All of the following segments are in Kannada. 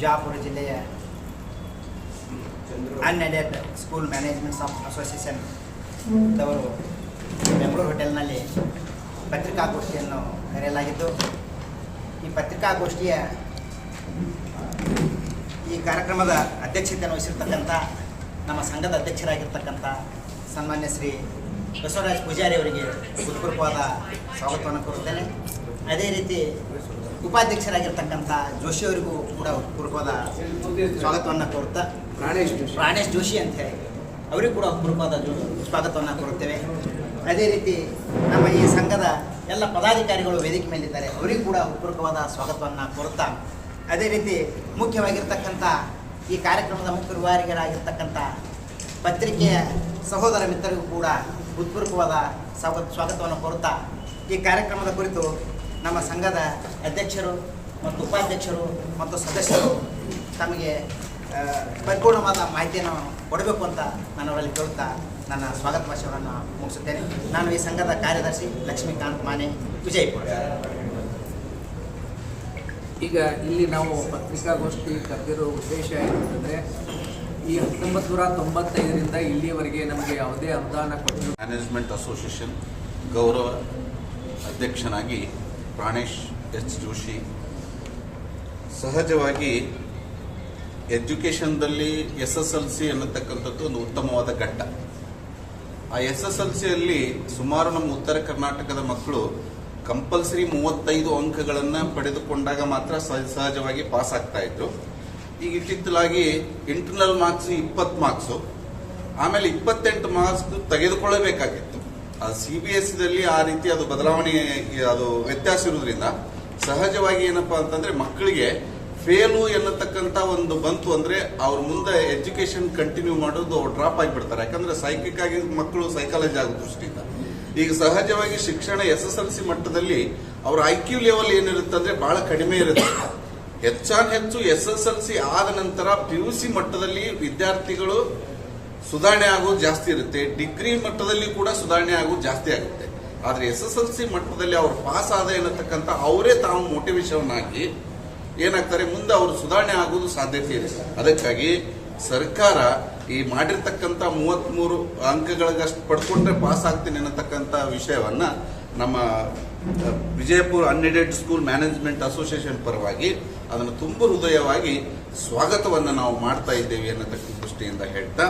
ಬಿಜಾಪುರ ಜಿಲ್ಲೆಯ unaided school management of association ದವರು Bengaluru ಹೋಟೆಲ್ನಲ್ಲಿ ಪತ್ರಿಕಾಗೋಷ್ಠಿಯನ್ನು ಕರೆಯಲಾಗಿದ್ದು ಈ ಪತ್ರಿಕಾಗೋಷ್ಠಿಯ ಈ ಕಾರ್ಯಕ್ರಮದ ಅಧ್ಯಕ್ಷತೆಯನ್ನು ವಹಿಸಿರ್ತಕ್ಕಂಥ ನಮ್ಮ ಸಂಘದ ಅಧ್ಯಕ್ಷರಾಗಿರ್ತಕ್ಕಂಥ ಸನ್ಮಾನ್ಯ ಶ್ರೀ ಬಸವರಾಜ್ ಪೂಜಾರಿ ಅವರಿಗೆ ಹೃತ್ಪೂರ್ವಕವಾದ ಸ್ವಾಗತವನ್ನು ಕೋರುತ್ತೇನೆ. ಅದೇ ರೀತಿ ಉಪಾಧ್ಯಕ್ಷರಾಗಿರ್ತಕ್ಕಂಥ ಜೋಶಿ ಅವರಿಗೂ ಕೂಡ ಪೂರ್ವದ ಸ್ವಾಗತವನ್ನು ಕೋರ್ತಾ ಪ್ರಾಣೇಶ್ ಜೋಶಿ. ಪ್ರಾಣೇಶ್ ಜೋಶಿ ಅಂತ ಹೇಳಿ ಅವರಿಗೂ ಕೂಡ ಪೂರ್ವದ ಸ್ವಾಗತವನ್ನು ಕೋರುತ್ತೇವೆ ಅದೇ ರೀತಿ ನಮ್ಮ ಈ ಸಂಘದ ಎಲ್ಲ ಪದಾಧಿಕಾರಿಗಳು ವೇದಿಕೆ ಮೇಲಿದ್ದಾರೆ ಅವರಿಗೂ ಕೂಡ ಹೃತ್ಪೂರ್ವಕವಾದ ಸ್ವಾಗತವನ್ನು ಕೋರುತ್ತಾ ಅದೇ ರೀತಿ ಮುಖ್ಯವಾಗಿರ್ತಕ್ಕಂಥ ಈ ಕಾರ್ಯಕ್ರಮದ ಮುಖ್ಯ ವಿವಾರಿಗಳಾಗಿರ್ತಕ್ಕಂಥ ಪತ್ರಿಕೆಯ ಸಹೋದರ ಮಿತ್ರರಿಗೂ ಕೂಡ ಉತ್ಪೂರ್ವಕವಾದ ಸ್ವಾಗತ ಸ್ವಾಗತವನ್ನು ಕೋರುತ್ತಾ ಈ ಕಾರ್ಯಕ್ರಮದ ಕುರಿತು ನಮ್ಮ ಸಂಘದ ಅಧ್ಯಕ್ಷರು ಮತ್ತು ಉಪಾಧ್ಯಕ್ಷರು ಮತ್ತು ಸದಸ್ಯರು ತಮಗೆ ಪರಿಪೂರ್ಣವಾದ ಮಾಹಿತಿಯನ್ನು ಕೊಡಬೇಕು ಅಂತ ನಾನು ಅವರಲ್ಲಿ ಕೇಳುತ್ತಾ ನನ್ನ ಸ್ವಾಗತ ಭಾಷಣವನ್ನು ಮುಗಿಸುತ್ತೇನೆ. ನಾನು ಈ ಸಂಘದ ಕಾರ್ಯದರ್ಶಿ ಲಕ್ಷ್ಮೀಕಾಂತ್ ಮಾನೆ ವಿಜಯಪುರ. ಈಗ ಇಲ್ಲಿ ನಾವು ಪತ್ರಿಕಾಗೋಷ್ಠಿ ಕರೆದಿರೋ ಉದ್ದೇಶ ಏನಂತಂದರೆ ಈ ಹತ್ತೊಂಬತ್ತು ನೂರ ತೊಂಬತ್ತೈದರಿಂದ ಇಲ್ಲಿಯವರೆಗೆ ನಮಗೆ ಯಾವುದೇ ಅನುದಾನ ಕೊಟ್ಟಿರೋ ಮ್ಯಾನೇಜ್ಮೆಂಟ್ ಅಸೋಸಿಯೇಷನ್ ಗೌರವ ಅಧ್ಯಕ್ಷನಾಗಿ ಪ್ರಾಣೇಶ್ ಎಚ್ ಜೋಶಿ. ಸಹಜವಾಗಿ ಎಜುಕೇಷನ್ದಲ್ಲಿ ಎಸ್ ಎಸ್ ಎಲ್ ಸಿ ಅನ್ನತಕ್ಕಂಥದ್ದು ಒಂದು ಉತ್ತಮವಾದ ಘಟ್ಟ. ಆ ಎಸ್ ಎಸ್ ಎಲ್ ಸಿಯಲ್ಲಿ ಸುಮಾರು ನಮ್ಮ ಉತ್ತರ ಕರ್ನಾಟಕದ ಮಕ್ಕಳು ಕಂಪಲ್ಸರಿ ಮೂವತ್ತೈದು ಅಂಕಗಳನ್ನು ಪಡೆದುಕೊಂಡಾಗ ಮಾತ್ರ ಸಹಜವಾಗಿ ಪಾಸ್ ಆಗ್ತಾ ಇದ್ರು. ಈಗ ಇತ್ತಿತ್ತಲಾಗಿ ಇಂಟರ್ನಲ್ ಮಾರ್ಕ್ಸ್ ಇಪ್ಪತ್ತು ಮಾರ್ಕ್ಸು. ಆಮೇಲೆ ಇಪ್ಪತ್ತೆಂಟು ಮಾರ್ಕ್ಸ್ ತೆಗೆದುಕೊಳ್ಳಬೇಕಾಗಿತ್ತು. ಸಿ ಬಿ ಎಸ್ ದಲ್ಲಿ ಆ ರೀತಿ ಅದು ಬದಲಾವಣೆ ಅದು ವ್ಯತ್ಯಾಸ ಇರೋದ್ರಿಂದ ಸಹಜವಾಗಿ ಏನಪ್ಪಾ ಅಂತಂದ್ರೆ ಮಕ್ಕಳಿಗೆ ಫೇಲು ಎನ್ನತಕ್ಕಂತ ಒಂದು ಬಂತು ಅಂದ್ರೆ ಅವ್ರ ಮುಂದೆ ಎಜುಕೇಶನ್ ಕಂಟಿನ್ಯೂ ಮಾಡೋದು ಡ್ರಾಪ್ ಆಗಿಬಿಡ್ತಾರೆ. ಯಾಕಂದ್ರೆ ಸೈಕಿಕ್ ಆಗಿ ಮಕ್ಕಳು ಸೈಕಾಲಜಿ ಆಗೋ ದೃಷ್ಟಿಯಿಂದ. ಈಗ ಸಹಜವಾಗಿ ಶಿಕ್ಷಣ ಎಸ್ ಎಸ್ ಎಲ್ ಸಿ ಮಟ್ಟದಲ್ಲಿ ಅವ್ರ ಐ ಕ್ಯೂ ಲೆವೆಲ್ ಏನಿರುತ್ತೆ ಅಂದ್ರೆ ಬಹಳ ಕಡಿಮೆ ಇರುತ್ತೆ. ಹೆಚ್ಚಾನ್ ಹೆಚ್ಚು ಎಸ್ ಎಸ್ ಎಲ್ ಸಿ ಆದ ನಂತರ ಪಿ ಯು ಸಿ ಮಟ್ಟದಲ್ಲಿ ವಿದ್ಯಾರ್ಥಿಗಳು ಸುಧಾರಣೆ ಆಗೋದು ಜಾಸ್ತಿ ಇರುತ್ತೆ. ಡಿಗ್ರಿ ಮಟ್ಟದಲ್ಲಿ ಕೂಡ ಸುಧಾರಣೆ ಆಗೋದು ಜಾಸ್ತಿ ಆಗುತ್ತೆ. ಆದ್ರೆ ಎಸ್ ಎಸ್ ಎಲ್ ಸಿ ಮಟ್ಟದಲ್ಲಿ ಅವ್ರು ಪಾಸ್ ಆದ ಎನ್ನತಕ್ಕಂಥ ಅವರೇ ತಾವು ಮೋಟಿವೇಶನ್ ಆಗಿ ಏನಾಗ್ತಾರೆ, ಮುಂದೆ ಅವರು ಸುಧಾರಣೆ ಆಗೋದು ಸಾಧ್ಯತೆ ಇದೆ. ಅದಕ್ಕಾಗಿ ಸರ್ಕಾರ ಈ ಮಾಡಿರ್ತಕ್ಕಂಥ ಮೂವತ್ಮೂರು ಅಂಕಗಳಿಗಷ್ಟು ಪಡ್ಕೊಂಡ್ರೆ ಪಾಸ್ ಆಗ್ತೀನಿ ಅನ್ನತಕ್ಕಂಥ ವಿಷಯವನ್ನ ನಮ್ಮ Vijayapura unaided school management association ಪರವಾಗಿ ಅದನ್ನು ತುಂಬ ಹೃದಯವಾಗಿ ಸ್ವಾಗತವನ್ನು ನಾವು ಮಾಡ್ತಾ ಇದ್ದೇವೆ ಅನ್ನತಕ್ಕ ದೃಷ್ಟಿಯಿಂದ ಹೇಳ್ತಾ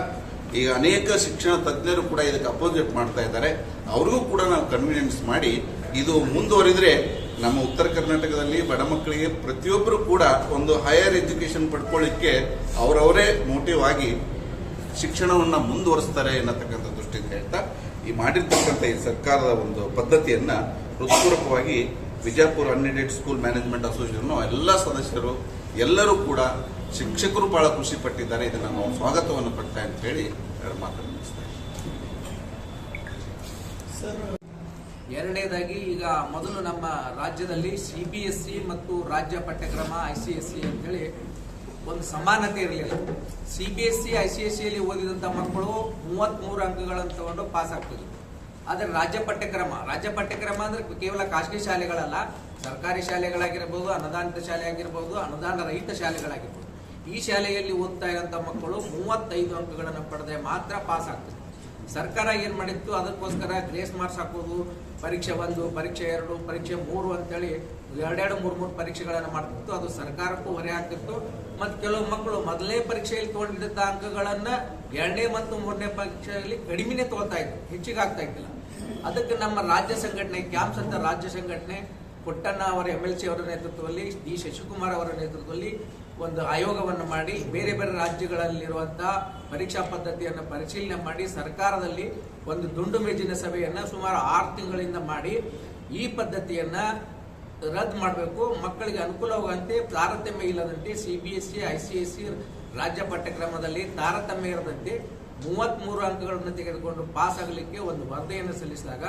ಈಗ ಅನೇಕ ಶಿಕ್ಷಣ ತಜ್ಞರು ಕೂಡ ಇದಕ್ಕೆ ಅಪೋಸಿಟ್ ಮಾಡ್ತಾ ಇದ್ದಾರೆ. ಅವ್ರಿಗೂ ಕೂಡ ನಾವು ಕನ್ವಿನಿಯನ್ಸ್ ಮಾಡಿ ಇದು ಮುಂದುವರಿದ್ರೆ ನಮ್ಮ ಉತ್ತರ ಕರ್ನಾಟಕದಲ್ಲಿ ಬಡ ಮಕ್ಕಳಿಗೆ ಪ್ರತಿಯೊಬ್ಬರು ಕೂಡ ಒಂದು ಹೈಯರ್ ಎಜುಕೇಶನ್ ಪಡ್ಕೊಳ್ಳಿಕ್ಕೆ ಅವರವರೇ ಮೋಟಿವ್ ಆಗಿ ಶಿಕ್ಷಣವನ್ನ ಮುಂದುವರಿಸ್ತಾರೆ ಅನ್ನತಕ್ಕಂಥ ದೃಷ್ಟಿಯಿಂದ ಹೇಳ್ತಾ, ಈ ಮಾಡಿರ್ತಕ್ಕಂಥ ಈ ಸರ್ಕಾರದ ಒಂದು ಪದ್ಧತಿಯನ್ನ ಹೃತ್ಪೂರ್ವಕವಾಗಿ Vijayapura unaided school management association ಎಲ್ಲ ಸದಸ್ಯರು ಎಲ್ಲರೂ ಕೂಡ ಶಿಕ್ಷಕರು ಬಹಳ ಖುಷಿ ಪಟ್ಟಿದ್ದಾರೆ. ಇದನ್ನ ನಾವು ಸ್ವಾಗತವನ್ನು ಪಡ್ತಾ ಅಂತ ಹೇಳಿ ಎರಡು ಮಾತನ್ನು. ಎರಡನೇದಾಗಿ ಈಗ ಮೊದಲು ನಮ್ಮ ರಾಜ್ಯದಲ್ಲಿ ಸಿ ಬಿ ಎಸ್ ಸಿ ಮತ್ತು ರಾಜ್ಯ ಪಠ್ಯಕ್ರಮ ಐ ಸಿ ಎಸ್ ಸಿ ಅಂತೇಳಿ ಒಂದು ಸಮಾನತೆ ಇರಲಿಲ್ಲ. C B S C I C S ಸಿಯಲ್ಲಿ ಓದಿದಂಥ ಮಕ್ಕಳು ಮೂವತ್ತ್ಮೂರು ಅಂಕಗಳನ್ನು ತಗೊಂಡು ಪಾಸ್ ಆಗ್ತಿದ್ರು. ಆದರೆ ರಾಜ್ಯ ಪಠ್ಯಕ್ರಮ ರಾಜ್ಯ ಪಠ್ಯಕ್ರಮ ಅಂದರೆ ಕೇವಲ ಖಾಸಗಿ ಶಾಲೆಗಳಲ್ಲ ಸರ್ಕಾರಿ ಶಾಲೆಗಳಾಗಿರ್ಬೋದು ಅನುದಾನಿತ ಶಾಲೆ ಆಗಿರ್ಬೋದು ಅನುದಾನ ರಹಿತ ಶಾಲೆಗಳಾಗಿರ್ಬೋದು. ಈ ಶಾಲೆಯಲ್ಲಿ ಓದ್ತಾ ಇರೋಂಥ ಮಕ್ಕಳು ಮೂವತ್ತೈದು ಅಂಕಗಳನ್ನು ಪಡೆದ್ರೆ ಮಾತ್ರ ಪಾಸ್ ಆಗ್ತದೆ. ಸರ್ಕಾರ ಏನು ಮಾಡಿತ್ತು? ಅದಕ್ಕೋಸ್ಕರ ಗ್ರೇಸ್ ಮಾರ್ಕ್ಸ್ ಹಾಕೋದು, ಪರೀಕ್ಷೆ ಒಂದು, ಪರೀಕ್ಷೆ ಎರಡು, ಪರೀಕ್ಷೆ ಮೂರು ಅಂತೇಳಿ ಎರಡೆರಡು, ಮೂರು ಮೂರು ಪರೀಕ್ಷೆಗಳನ್ನು ಮಾಡ್ತಿತ್ತು. ಅದು ಸರ್ಕಾರಕ್ಕೂ ಹೊರೆ ಆಗ್ತಿತ್ತು. ಮತ್ತು ಕೆಲವು ಮಕ್ಕಳು ಮೊದಲನೇ ಪರೀಕ್ಷೆಯಲ್ಲಿ ತಗೊಂಡಿದ್ದ ಅಂಕಗಳನ್ನು ಎರಡನೇ ಮತ್ತು ಮೂರನೇ ಪರೀಕ್ಷೆಯಲ್ಲಿ ಕಡಿಮೆನೇ ತಗೋತಾ ಇತ್ತು ಹೆಚ್ಚಿಗೆ ಆಗ್ತಾ ಇದ್ದಿಲ್ಲ. ಅದಕ್ಕೆ ನಮ್ಮ ರಾಜ್ಯ ಸಂಘಟನೆ ಕ್ಯಾಂಪ್ಸ್ ಅಂತ ರಾಜ್ಯ ಸಂಘಟನೆ, ಪುಟ್ಟಣ್ಣ ಅವರ ಎಂ ಎಲ್ ಸಿ ಅವರ ನೇತೃತ್ವದಲ್ಲಿ, ಡಿ ಶಶಿಕುಮಾರ್ ಅವರ ನೇತೃತ್ವದಲ್ಲಿ ಒಂದು ಆಯೋಗವನ್ನು ಮಾಡಿ ಬೇರೆ ಬೇರೆ ರಾಜ್ಯಗಳಲ್ಲಿರುವಂತಹ ಪರೀಕ್ಷಾ ಪದ್ಧತಿಯನ್ನು ಪರಿಶೀಲನೆ ಮಾಡಿ ಸರ್ಕಾರದಲ್ಲಿ ಒಂದು ದುಂಡು ಮೇಜಿನ ಸಭೆಯನ್ನು ಸುಮಾರು ಆರು ತಿಂಗಳಿಂದ ಮಾಡಿ ಈ ಪದ್ಧತಿಯನ್ನ ರದ್ದು ಮಾಡಬೇಕು. ಮಕ್ಕಳಿಗೆ ಅನುಕೂಲವಾಗುವಂತೆ ತಾರತಮ್ಯ ಇಲ್ಲದಂತೆ ಸಿ ಬಿ ರಾಜ್ಯ ಪಠ್ಯಕ್ರಮದಲ್ಲಿ ತಾರತಮ್ಯ ಇರದಂತೆ ಮೂವತ್ಮೂರು ಅಂಕಗಳನ್ನು ತೆಗೆದುಕೊಂಡು ಪಾಸ್ ಆಗಲಿಕ್ಕೆ ಒಂದು ವರದಿಯನ್ನು ಸಲ್ಲಿಸಿದಾಗ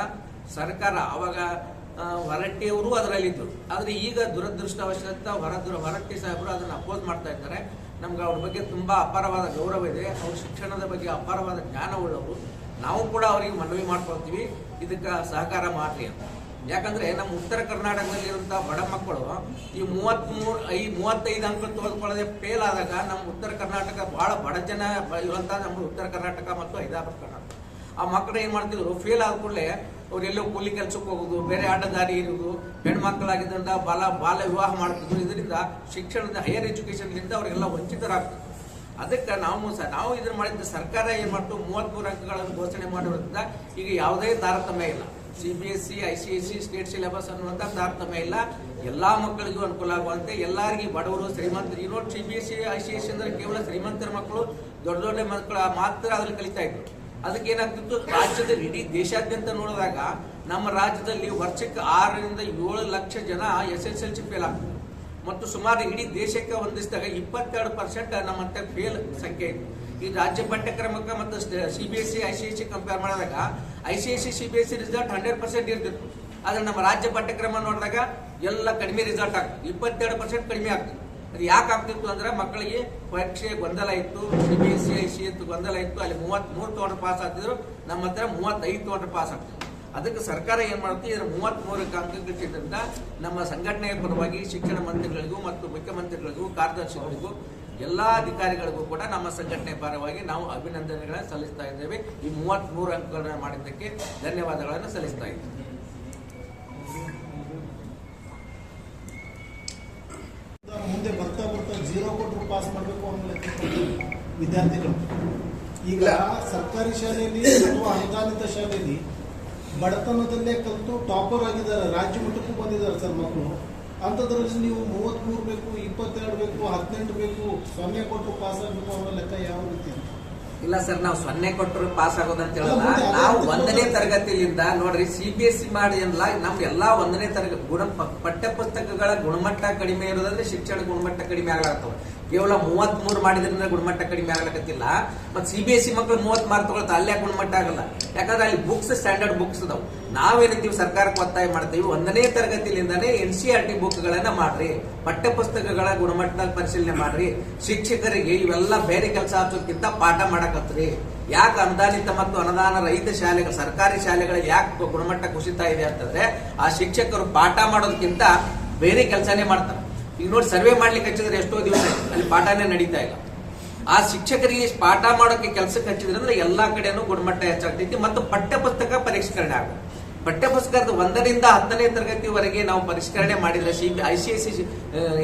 ಸರ್ಕಾರ ಅವಾಗ ಆ, ಹೊರಟ್ಟಿಯವರು ಅದರಲ್ಲಿದ್ದರು. ಆದರೆ ಈಗ ದುರದೃಷ್ಟವಶಾತ್ ಹೊರ ಹೊರಟ್ಟಿ ಸಾಹೇಬರು ಅದನ್ನು ಅಪೋಸ್ ಮಾಡ್ತಾ ಇದ್ದಾರೆ. ನಮ್ಗೆ ಅವ್ರ ಬಗ್ಗೆ ತುಂಬ ಅಪಾರವಾದ ಗೌರವ ಇದೆ. ಅವ್ರ ಶಿಕ್ಷಣದ ಬಗ್ಗೆ ಅಪಾರವಾದ ಜ್ಞಾನ ಉಳ್ಳವರು. ನಾವು ಕೂಡ ಅವರಿಗೆ ಮನವಿ ಮಾಡ್ಕೊಳ್ತೀವಿ. ಇದಕ್ಕೆ ಸಹಕಾರ ಮಾಡಿರಿ ಅಂತ. ಯಾಕಂದ್ರೆ ನಮ್ಮ ಉತ್ತರ ಕರ್ನಾಟಕದಲ್ಲಿರುವಂಥ ಬಡ ಮಕ್ಕಳು ಈ ಮೂವತ್ಮೂರು ಐ ಮೂವತ್ತೈದು ಅಂಕ ತೆಗೆದುಕೊಳ್ಳದೆ ಫೇಲ್ ಆದಾಗ ನಮ್ಮ ಉತ್ತರ ಕರ್ನಾಟಕ ಬಹಳ ಬಡ ಜನ ಇರುವಂತಹ ನಮ್ಮ ಉತ್ತರ ಕರ್ನಾಟಕ ಮತ್ತು ಹೈದರಾಬಾದ್ ಆ ಮಕ್ಕಳು ಏನ್ ಮಾಡ್ತಿದ್ರು? ಫೇಲ್ ಆದ ಕೂಡಲೇ ಅವ್ರೆಲ್ಲೋ ಕೂಲಿ ಕೆಲ್ಸಕ್ಕೆ ಹೋಗೋದು, ಬೇರೆ ಆಟದಾರಿ ಇರುವುದು ಹೆಣ್ಮಕ್ಳಾಗಿದ್ದರಿಂದ ಬಾಲ ಬಾಲ ವಿವಾಹ ಮಾಡ್ತಿದ್ರು. ಇದರಿಂದ ಶಿಕ್ಷಣದ ಹೈಯರ್ ಎಜುಕೇಶನ್ಲಿಂದ ಅವರಿಗೆಲ್ಲ ವಂಚಿತರಾಗ್ತಿದ್ರು. ಅದಕ್ಕೆ ನಾವು ಸಹ ನಾವು ಇದನ್ನ ಮಾಡಿದ್ದು ಸರ್ಕಾರ ಏನ್ ಮಾಡ್ತು? ಮೂವತ್ಮೂರು ಅಂಕಗಳನ್ನು ಘೋಷಣೆ ಮಾಡಿರೋದ್ರಿಂದ ಈಗ ಯಾವುದೇ ತಾರತಮ್ಯ ಇಲ್ಲ. C B S C I C S C state syllabus ಅನ್ನುವಂಥ ತಾರತಮ್ಯ ಇಲ್ಲ. ಎಲ್ಲ ಮಕ್ಕಳಿಗೂ ಅನುಕೂಲ ಆಗುವಂತೆ ಎಲ್ಲರಿಗೂ ಬಡವರು ಶ್ರೀಮಂತರು. ಇನ್ನೊಂದು C B S C I C S C ಅಂದ್ರೆ ಕೇವಲ ಶ್ರೀಮಂತರ ಮಕ್ಕಳು, ದೊಡ್ಡ ದೊಡ್ಡ ಮಕ್ಕಳು ಮಾತ್ರ ಅದ್ರಲ್ಲಿ ಕಲಿತಾ ಇದ್ರು. ಅದಕ್ಕೆ ಏನಾಗ್ತಿತ್ತು ರಾಜ್ಯದಲ್ಲಿ ಇಡೀ ದೇಶಾದ್ಯಂತ ನೋಡಿದಾಗ ನಮ್ಮ ರಾಜ್ಯದಲ್ಲಿ ವರ್ಷಕ್ಕೆ ಆರರಿಂದ ಏಳು ಲಕ್ಷ ಜನ S S L C fail ಆಗ್ತದೆ ಮತ್ತು ಸುಮಾರು ಇಡೀ ದೇಶಕ್ಕೆ ಹೊಂದಿಸಿದಾಗ ಇಪ್ಪತ್ತೆರಡು ಪರ್ಸೆಂಟ್ ನಮ್ಮಂತ ಫೇಲ್ ಸಂಖ್ಯೆ ಇತ್ತು. ಈ ರಾಜ್ಯ ಪಠ್ಯಕ್ರಮಕ್ಕೆ ಮತ್ತು C B S C I C S C compare ಮಾಡಿದಾಗ I C S C C B S C result hundred percent ಇರ್ತಿತ್ತು. ಆದರೆ ನಮ್ಮ ರಾಜ್ಯ ಪಠ್ಯಕ್ರಮ ನೋಡಿದಾಗ ಎಲ್ಲ ಕಡಿಮೆ ರಿಸಲ್ಟ್ ಆಗ್ತದೆ ಇಪ್ಪತ್ತೆರಡು ಪರ್ಸೆಂಟ್ ಕಡಿಮೆ ಆಗ್ತದೆ ಅದು ಯಾಕೆ ಆಗ್ತಿತ್ತು ಅಂದ್ರೆ ಮಕ್ಕಳಿಗೆ ಪರೀಕ್ಷೆ ಗೊಂದಲ ಇತ್ತು C B S C I C ಗೊಂದಲ ಇತ್ತು, ಅಲ್ಲಿ ಮೂವತ್ತ್ ಮೂರು ತೊಗೊಂಡ್ರೆ ಪಾಸ್ ಆಗ್ತಿದ್ರು, ನಮ್ಮ ಹತ್ರ ಮೂವತ್ತೈದು ತೊಗೊಂಡ್ರೆ ಪಾಸ್ ಆಗ್ತಿದ್ರು. ಅದಕ್ಕೆ ಸರ್ಕಾರ ಏನ್ ಮಾಡುತ್ತೆ ಇದರ ಮೂರು ಅಂಕಗಳಿಸಿದ್ರಿಂದ ನಮ್ಮ ಸಂಘಟನೆಯ ಪರವಾಗಿ ಶಿಕ್ಷಣ ಮಂತ್ರಿಗಳಿಗೂ ಮತ್ತು ಮುಖ್ಯಮಂತ್ರಿಗಳಿಗೂ, ಕಾರ್ಯದರ್ಶಿಗಳಿಗೂ, ಎಲ್ಲಾ ಅಧಿಕಾರಿಗಳಿಗೂ ಕೂಡ ನಮ್ಮ ಸಂಘಟನೆ ಪರವಾಗಿ ನಾವು ಅಭಿನಂದನೆಗಳನ್ನು ಸಲ್ಲಿಸ್ತಾ ಇದ್ದೇವೆ. ಈ ಮೂವತ್ತ್ ಮೂರು ಅಂಕಗಳನ್ನು ಮಾಡಿದ್ದಕ್ಕೆ ಧನ್ಯವಾದಗಳನ್ನು ಸಲ್ಲಿಸ್ತಾ ಇದ್ದೇವೆ. ಮುಂದೆ ಬರ್ತಾ ಬರ್ತಾ ಜೀರೋ ಕೊಟ್ಟರು ಪಾಸ್ ಮಾಡಬೇಕು ಅನ್ನೋ ವಿದ್ಯಾರ್ಥಿಗಳು ಈಗ. ಸರ್ಕಾರಿ ಶಾಲೆಯಲ್ಲಿ ಅಥವಾ ಅನುದಾನಿತ ಶಾಲೆಯಲ್ಲಿ ಬಡತನದಲ್ಲೇ ಕಲಿತು ಟಾಪರ್ ಆಗಿದ್ದಾರೆ ರಾಜ್ಯ ಮಟ್ಟಕ್ಕೂ ಬಂದಿದ್ದಾರೆ ಸರ್ ಮಕ್ಕಳು ಅಂಥದ್ರಲ್ಲಿ ನೀವು ಮೂವತ್ತ್ಮೂರು ಬೇಕು ಇಪ್ಪತ್ತೆರಡು ಬೇಕು ಹದಿನೆಂಟು ಬೇಕು ಸೊನ್ನೆ ಕೊಟ್ಟರು ಪಾಸ್ ಆಗಬೇಕು ಅನ್ನೋ ಲೆಕ್ಕ ಇಲ್ಲ ಸರ್ ನಾವು ಸೊನ್ನೆ ಕೊಟ್ಟರು ಪಾಸ್ ಆಗೋದಂತ ಹೇಳಲ್ಲ. ನಾವು ಒಂದನೇ ತರಗತಿಯಿಂದ ತರಗತಿಲಿಂದ ನೋಡ್ರಿ ಸಿ ಬಿ ಎಸ್ ಸಿ ಮಾಡಿ ಅಲ್ಲ ನಮ್ ಎಲ್ಲಾ ಒಂದನೇ ತರಗತಿ ಗುಣ ಪಠ್ಯ ಪುಸ್ತಕಗಳ ಗುಣಮಟ್ಟ ಕಡಿಮೆ ಇರೋದಂದ್ರೆ ಶಿಕ್ಷಣ ಗುಣಮಟ್ಟ ಕಡಿಮೆ ಆಗ್ಲಾಗ್ತವೆ. ಕೇವಲ ಮೂವತ್ತ್ ಮೂರು ಮಾಡಿದ್ರಿಂದ ಗುಣಮಟ್ಟ ಕಡಿಮೆ ಆಗ್ಲಕತ್ತಿಲ್ಲ. ಮತ್ತೆ ಸಿ ಬಿ ಎಸ್ ಸಿ ಮಕ್ಳು ಮೂವತ್ ಮಾರ್ಕ್ ತಗೊಳ್ತಾ ಅಲ್ಲೇ ಗುಣಮಟ್ಟ ಆಗಲ್ಲ? ಯಾಕಂದ್ರೆ ಅಲ್ಲಿ ಬುಕ್ಸ್ ಸ್ಟ್ಯಾಂಡರ್ಡ್ ಬುಕ್ಸ್ ಅದಾವ ನಾವೇನಿದ್ದೀವಿ ಸರ್ಕಾರಕ್ಕೆ ಒತ್ತಾಯ ಮಾಡ್ತೀವಿ. ಒಂದನೇ ತರಗತಿಲಿಂದಾನೇ N C R T book ಗಳನ್ನ ಮಾಡ್ರಿ. ಪಠ್ಯಪುಸ್ತಕಗಳ ಗುಣಮಟ್ಟದ ಪರಿಶೀಲನೆ ಮಾಡ್ರಿ. ಶಿಕ್ಷಕರಿಗೆ ಇವೆಲ್ಲ ಬೇರೆ ಕೆಲಸ ಹಚ್ಚೋದಕ್ಕಿಂತ ಪಾಠ ಮಾಡಕತ್ರಿ. ಯಾಕೆ ಅನುದಾನಿತ ಮತ್ತು ಅನುದಾನ ರಹಿತ ಶಾಲೆಗಳ, ಸರ್ಕಾರಿ ಶಾಲೆಗಳ ಯಾಕೆ ಗುಣಮಟ್ಟ ಕುಸಿತಾ ಇದೆ ಅಂತಂದ್ರೆ, ಆ ಶಿಕ್ಷಕರು ಪಾಠ ಮಾಡೋದಕ್ಕಿಂತ ಬೇರೆ ಕೆಲಸನೇ ಮಾಡ್ತಾರೆ. ಈಗ ನೋಡಿ ಸರ್ವೆ ಮಾಡ್ಲಿಕ್ಕೆ ಹಚ್ಚಿದ್ರೆ ಎಷ್ಟೋ ದಿವಸ ಅಲ್ಲಿ ಪಾಠನೇ ನಡೀತಾ ಇಲ್ಲ. ಆ ಶಿಕ್ಷಕರಿಗೆ ಪಾಠ ಮಾಡೋಕೆ ಕೆಲಸಕ್ಕೆ ಹಚ್ಚಿದ್ರಂದ್ರೆ ಎಲ್ಲಾ ಕಡೆನೂ ಗುಣಮಟ್ಟ ಹೆಚ್ಚಾಗ್ತೈತಿ ಮತ್ತು ಪಠ್ಯಪುಸ್ತಕ ಪರಿಷ್ಕರಣೆ ಆಗುತ್ತೆ. ಪಠ್ಯಪುಸ್ತಕದ ಒಂದರಿಂದ ಹತ್ತನೇ ತರಗತಿವರೆಗೆ ನಾವು ಪರಿಷ್ಕರಣೆ ಮಾಡಿದ್ರೆ C I C I C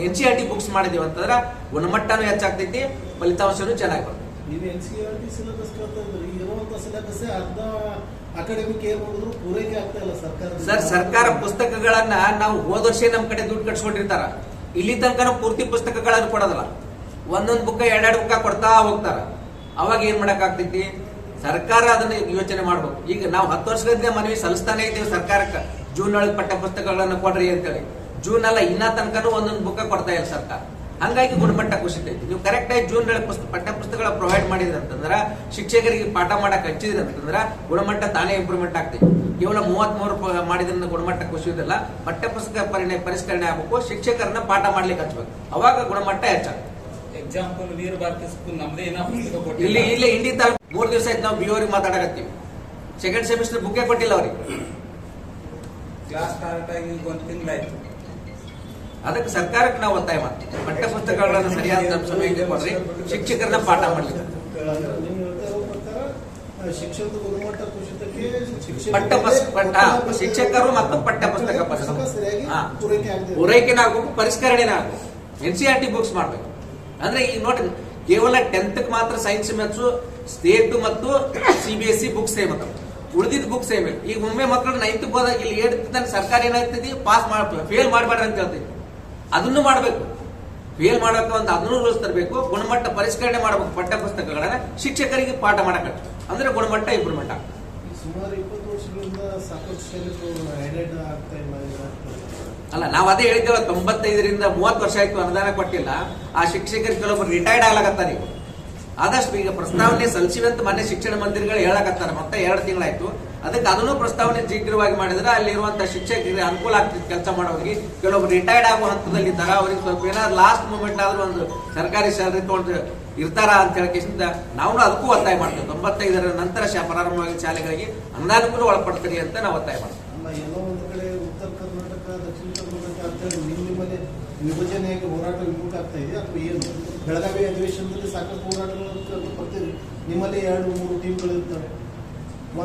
N C R T books ಮಾಡಿದೀವಿ ಅಂತಂದ್ರೆ ಗುಣಮಟ್ಟನೂ ಹೆಚ್ಚಾಗ್ತೈತಿ ಫಲಿತಾಂಶನೂ ಚೆನ್ನಾಗಿ ಬರುತ್ತೆ. ನೀವು N C R T syllabus ಕೇಳ್ತಾ ಇರುವಂತ ಸಿಲೆಬಸ್ ಅರ್ಧ ಅಕಾಡೆಮಿಕ್ ಏನ್ ಮಾಡಿದ್ರು ಪೂರೈಕೆ ಆಗ್ತಾ ಇಲ್ಲ ಸರ್ಕಾರ ಸರ್ ಸರ್ಕಾರ ಪುಸ್ತಕಗಳನ್ನ ನಾವು ಹೋದ ವರ್ಷ ನಮ್ಮ ಕಡೆ ದುಡ್ಡು ಕಟ್ಸ್ಕೊಂಡಿರ್ತಾರ. ಇಲ್ಲಿ ತನಕ ಪೂರ್ತಿ ಪುಸ್ತಕಗಳನ್ನು ಕೊಡೋದಲ್ಲ. ಒಂದೊಂದು ಬುಕ್ಕ ಎರಡೆರಡು ಬುಕ್ಕ ಕೊಡ್ತಾ ಹೋಗ್ತಾರ. ಅವಾಗ ಏನ್ ಮಾಡಕ್ ಆಗ್ತೈತಿ ಸರ್ಕಾರ ಅದನ್ನ ಯೋಚನೆ ಮಾಡ್ಬೇಕು. ಈಗ ನಾವು ಹತ್ತು ವರ್ಷದಿಂದ ಮನವಿ ಸಲ್ಲಿಸ್ತಾನೆ ಇದ್ದೀವಿ ಸರ್ಕಾರಕ್ಕೆ. ಜೂನ್ ಒಳಗೆ ಪಠ್ಯ ಪುಸ್ತಕಗಳನ್ನು ಕೊಡ್ರಿ ಅಂತೇಳಿ. ಜೂನ್ ಅಲ್ಲ, ಇನ್ನ ತನಕನೂ ಒಂದೊಂದು ಬುಕ್ಕ ಕೊಡ್ತಾ ಇಲ್ಲ ಸರ್ಕಾರ. ಹಂಗಾಗಿ ಗುಣಮಟ್ಟ ಕುಸಿತೈತಿ ನೀವು ಕರೆಕ್ಟ್ ಆಗಿ ಜೂನ್ ಪುಸ್ತಕ ಪಠ್ಯ ಪುಸ್ತಕಗಳ ಪ್ರೊವೈಡ್ ಮಾಡಿದ್ರೆ ಅಂತಂದ್ರ ಶಿಕ್ಷಕರಿಗೆ ಪಾಠ ಮಾಡಕ್ ಹಚ್ಚಿದ್ರಿ ಅಂತಂದ್ರೆ ಗುಣಮಟ್ಟ ತಾನೇ ಇಂಪ್ರೂವ್ಮೆಂಟ್ ಆಗ್ತೈತಿ. ಕೇವಲ ಮೂವತ್ತ್ ಮೂರು ಮಾಡಿದ್ರಿಂದ ಗುಣಮಟ್ಟ ಕುಸಿಯೋದಿಲ್ಲ ಪಠ್ಯ ಪುಸ್ತಕ ಪರಿಣಯ ಪರಿಷ್ಕರಣೆ ಆಗಬೇಕು. ಶಿಕ್ಷಕರನ್ನ ಪಾಠ ಮಾಡ್ಲಿಕ್ಕೆ ಹಚ್ಬೇಕು. ಅವಾಗ ಗುಣಮಟ್ಟ ಹೆಚ್ಚಾಗುತ್ತೆ. ಎಕ್ಸಾಂಪಲ್ ವೀರ ಭಾರತಿ ಸ್ಕೂಲ್ ನಮ್ದೇ ಇಲ್ಲಿ ಇಲ್ಲಿ ಇಂಡಿ ತಾಲೂಕು ಮೂರ್ ದಿವಸ ಆಯ್ತು ನಾವು ಬಿ ಅವ್ರಿಗೆ ಮಾತಾಡಕತ್ತೀವಿ. ಸೆಕೆಂಡ್ ಸೆಮಿಸ್ಟರ್ ಬುಕ್ಕೇ ಕೊಟ್ಟಿಲ್ಲ ಅವ್ರಿಗೆ. ಕ್ಲಾಸ್ ಸ್ಟಾರ್ಟ್ ಆಗಿ ಒಂದ್ ತಿಂಗಳಾಯ್ತು. ಅದಕ್ಕೆ ಸರ್ಕಾರಕ್ಕೆ ನಾವು ಒತ್ತಾಯ ಮಾಡ್ತೀವಿ. ಪಠ್ಯ ಪುಸ್ತಕಗಳನ್ನ ಸರಿಯಾದ ಸಮಯಕ್ಕೆ ಕೊಡ್ರಿ ಶಿಕ್ಷಕರನ್ನ ಪಾಠ ಮಾಡ್ಲಿಕ್ಕೆ. ಪಠ್ಯ ಪುಸ್- ಪಠ್ಯ ಪಠ್ಯ ಪುಸ್ತಕ- ಶಿಕ್ಷಕರು ಮತ್ತು ಪಠ್ಯ ಪುಸ್ತಕ ಪೂರೈಕೆನ ಆಗ್ಬೇಕು ಪರಿಷ್ಕರಣೆನ ಆಗ್ಬೇಕು. N C R T books ಮಾಡ್ಬೇಕು. ಅಂದ್ರೆ ಈಗ ನೋಡಿ ಕೇವಲ ಟೆಂತ್ ಮಾತ್ರ ಸೈನ್ಸ್ ಮ್ಯಾಥ್ಸು ಸ್ಟೇಟ್ ಮತ್ತು C B S C books same ಅದಾವ. ಉಳಿದಿದ್ದ ಬುಕ್ಸ್ ಸೇಮ್ ಈಗ ಒಮ್ಮೆ ಮಕ್ಕಳು ನೈನ್ತ್ ಹೋದಾಗ ಇಲ್ಲಿ ಏಟ್ ಸರ್ಕಾರ ಏನಾಗ್ತದೆ ಪಾಸ್ ಮಾಡ್ತೀವಿ ಫೇಲ್ ಮಾಡಬೇಡ್ರಿ ಅಂತ ಹೇಳ್ತೈತಿ. ಅದನ್ನು ಮಾಡಬೇಕು. ಫೇಲ್ ಮಾಡಕ್ಕೆ ಒಂದು ಅದನ್ನು ರೂಲ್ಸ್ ತರಬೇಕು ಗುಣಮಟ್ಟ ಪರಿಷ್ಕರಣೆ ಮಾಡಬೇಕು ಪಠ್ಯ ಪುಸ್ತಕಗಳನ್ನ ಶಿಕ್ಷಕರಿಗೆ ಪಾಠ ಮಾಡಕ್ಕೆ ಅಂದ್ರೆ ಗುಣಮಟ್ಟ ಇಂಪ್ರೂವ್ಮೆಂಟ್ ಆಗ್ತದೆ. ಅಲ್ಲ ನಾವು ಅದೇ ಹೇಳಿದ್ದೇವೆ ತೊಂಬತ್ತೈದರಿಂದ ಮೂವತ್ತು ವರ್ಷ ಆಯ್ತು ಅನುದಾನ ಕೊಟ್ಟಿಲ್ಲ. ಆ ಶಿಕ್ಷಕರಿಗೆ ಕೆಲವೊಬ್ರು ರಿಟೈರ್ಡ್ ಆಗ್ಲಕತ್ತಾರ ಈಗ ಆದಷ್ಟು ಈಗ ಪ್ರಸ್ತಾವನೆ ಸಲ್ಲಿಸಿವೆ ಅಂತ ಮೊನ್ನೆ ಶಿಕ್ಷಣ ಮಂತ್ರಿಗಳು ಹೇಳಕತ್ತಾರ. ಮತ್ತೆ ಎರಡು ತಿಂಗಳಾಯ್ತು. ಅದಕ್ಕೆ ಅದನ್ನು ಪ್ರಸ್ತಾವನೆ ಶೀಘ್ರವಾಗಿ ಮಾಡಿದ್ರೆ ಅಲ್ಲಿರುವಂತ ಶಿಕ್ಷಕರಿಗೆ ಅನುಕೂಲ ಆಗ್ತಿತ್ತು ಕೆಲಸ ಮಾಡೋರಿಗೆ. ಕೆಲವೊಬ್ರು ರಿಟೈರ್ಡ್ ಆಗುವ ಹಂತದಲ್ಲಿ ಇದ್ದಾರೆ ಅವ್ರಿಗೆ ಸ್ವಲ್ಪ ಏನಾದ್ರು ಲಾಸ್ಟ್ ಮೂಮೆಂಟ್ ಆದ್ರೂ ಒಂದು ಸರ್ಕಾರಿ ಸ್ಯಾಲರಿ ತಗೊಂಡು ಇರ್ತಾರ ಅಂತ ಹೇಳಕ್ಕಿಂತ ನಾವು ಅದಕ್ಕೂ ಒತ್ತಾಯ ಮಾಡ್ತೇವೆ. ತೊಂಬತ್ತೈದರ ನಂತರ ಪ್ರಾರಂಭವಾಗಿ ಶಾಲೆಗಳಿಗೆ ಅನುದಾನಕ್ಕೂ ಒಳಪಡ್ತೀರಿ ಅಂತ ನಾವು ಒತ್ತಾಯ ಮಾಡ್ತೇವೆ. ವಿಭಜನೆಯಾಗಿ ಹೋರಾಟ ವಿಮುಖ ಆಗ್ತಾ ಇದೆ ಅಥವಾ ಏನು? ಬೆಳಗಾವಿ ಅಧಿವೇಶನದಲ್ಲಿ ಸಾಕಷ್ಟು ಹೋರಾಟಗಳು ಬರ್ತೀವಿ ನಿಮ್ಮಲ್ಲಿ ಎರಡು, ಮೂರು ಟೀಮ್ಗಳು ಇರ್ತವೆ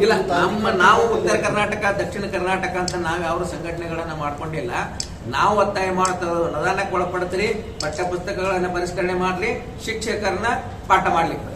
ಇಲ್ಲ, ನಮ್ಮ ನಾವು ಉತ್ತರ ಕರ್ನಾಟಕ, ದಕ್ಷಿಣ ಕರ್ನಾಟಕ ಅಂತ ನಾವು ಯಾವ ಸಂಘಟನೆಗಳನ್ನ ಮಾಡ್ಕೊಂಡಿಲ್ಲ. ನಾವು ಒತ್ತಾಯ ಮಾಡ್ತಾ ಅನುದಾನಕ್ಕೆ ಒಳಪಡ್ತೀರಿ ಪಠ್ಯ ಪುಸ್ತಕಗಳನ್ನ ಪರಿಷ್ಕರಣೆ ಮಾಡ್ರಿ ಶಿಕ್ಷಕರನ್ನ ಪಾಠ ಮಾಡ್ಲಿಕ್ಕೆ